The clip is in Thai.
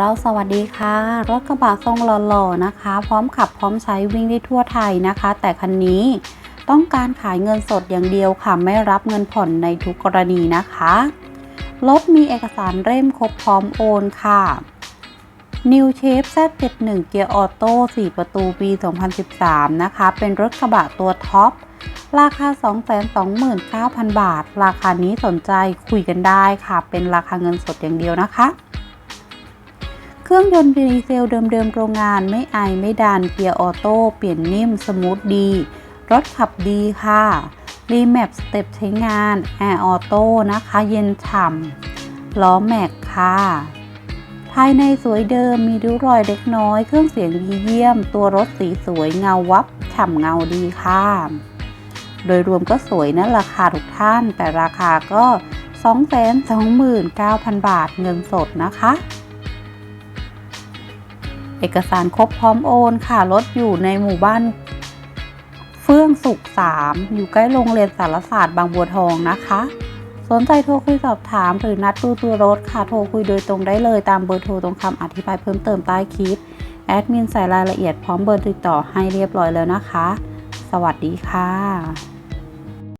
เราสวัสดีค่ะ รถกระบะทรงหล่อๆนะคะ พร้อมขับพร้อมใช้วิ่งได้ทั่วไทยนะคะ แต่คันนี้ต้องการขายเงินสดอย่างเดียวค่ะ ไม่รับเงินผ่อนในทุกกรณีนะคะ รถมีเอกสารเล่มครบพร้อมโอนค่ะ New Shape Z71 เกียร์ออโต้4ประตูปี 2013 นะคะ เป็นรถกระบะตัวท็อป ราคา 229,000 บาท ราคานี้สนใจคุยกันได้ค่ะ เป็นราคาเงินสดอย่างเดียวนะคะ เครื่องยนต์ดีเซลเดิมๆโรงงานไม่ไอไม่ดันเกียร์ออโต้เปลี่ยนนิ่มสมูทดี รถขับดีค่ะรีแมปสเต็ปใช้งานแอร์ออโต้นะคะ เย็นฉ่ำล้อแม็กค่ะ ภายในสวยเดิมมีริ้วรอยเล็กน้อย เครื่องเสียงดีเยี่ยม ตัวรถสีสวยเงาวับฉ่ำเงาดีค่ะ โดยรวมก็สวยนะราคาทุกท่าน แต่ราคาก็ 229,000 บาทเงินสดนะคะ เอกสารครบพร้อมโอนค่ะรถอยู่ในหมู่บ้าน เฟื่องสุข3อยู่ใกล้โรงเรียนสารศาสตร์บางบัวทองนะคะ สนใจโทรคุยสอบถามหรือนัดดูตัวรถค่ะโทรคุยโดยตรงได้เลยตามเบอร์โทรตรงคำอธิบายเพิ่มเติมใต้คลิปแอดมินใส่รายละเอียดพร้อมเบอร์ติดต่อให้เรียบร้อยแล้วนะคะ สวัสดีค่ะ